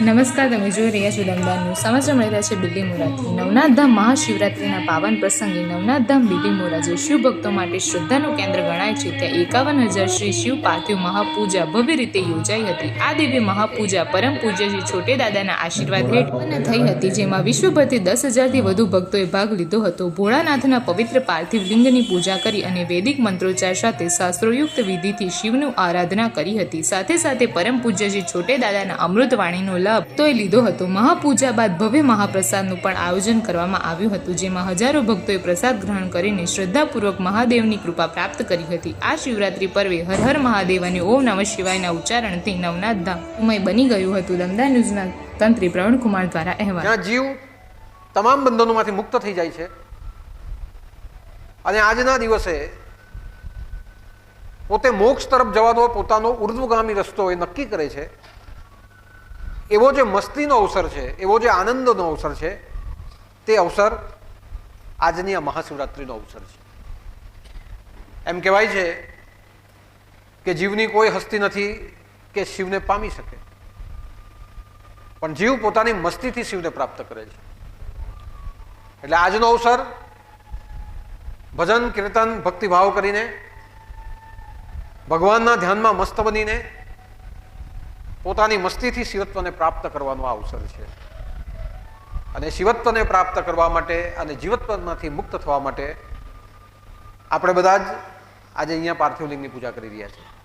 નમસ્કાર, તમે જોઈ રહ્યા છો દમદારનું સમાચાર મળી રહ્યા છે બિલ્લી મોરાથી નવનાથ ધામ મહાશિવરાત્રિના પાવન પ્રસંગે નવનાથ ધામ બિલ્લી મોરા જે શિવભક્તો માટે શ્રદ્ધાનું કેન્દ્ર ગણાય છે. ત્યાં એકાવન હજાર શ્રી શિવ પાર્થિવ મહાપૂજા ભવ્ય રીતે યોજાઈ હતી. આ દિવ્ય મહાપૂજા પરમ પૂજ્ય શ્રી છોટે દાદાના આશીર્વાદ હેઠળ થઈ હતી, જેમાં વિશ્વભરથી દસ હજારથી વધુ ભક્તોએ ભાગ લીધો હતો. ભોળાનાથના પવિત્ર પાર્થિવ લિંગની પૂજા કરી અને વૈદિક મંત્રોચ્ચાર સાથે શાસ્ત્રોયુક્ત વિધિથી શિવનું આરાધના કરી હતી. સાથે સાથે પરમ પૂજ્ય શ્રી છોટે દાદાના અમૃતવાણીનો લાભ તોય લીધો હતો. મહાપૂજા બાદ ભવ્ય મહાપ્રસાદનું પણ આયોજન કરવામાં આવ્યું હતું, જેમાં હજારો ભક્તોએ પ્રસાદ ગ્રહણ કરીને શ્રદ્ધાપૂર્વક મહાદેવની કૃપા પ્રાપ્ત કરી હતી. આ શિવરાત્રી પર્વે હર હર મહાદેવ અને ઓમ નમઃ શિવાયના ઉચ્ચારણથી નવનાથ ધામ બની ગયું હતું. દમદા ન્યૂઝના તંત્રી પ્રવીણકુમાર દ્વારા અહેવાલ. જીવ તમામ બંધનોમાંથી મુક્ત થઈ જાય છે. અને આજના દિવસે પોતે મોક્ષ તરફ જવાનો પોતાનો ઉર્ધ્વગામી રસ્તો એ નક્કી કરે છે. એવો જે મસ્તીનો અવસર છે, એવો જે આનંદનો અવસર છે, તે અવસર આજની આ મહાશિવરાત્રિનો અવસર છે. એમ કહેવાય છે કે જીવની કોઈ હસ્તી નથી કે શિવને પામી શકે. પણ જીવ પોતાની મસ્તીથી શિવને પ્રાપ્ત કરે છે. એટલે આજનો અવસર ભજન, કીર્તન, ભક્તિભાવ કરીને, ભગવાનના ધ્યાનમાં મસ્ત બનીને પોતાની મસ્તીથી શિવત્વને પ્રાપ્ત કરવાનો અવસર છે. અને શિવત્વને પ્રાપ્ત કરવા માટે અને જીવત્વમાંથી મુક્ત થવા માટે આપણે બધા જ આજે અહીંયા પાર્થિવલિંગની પૂજા કરી રહ્યા છીએ.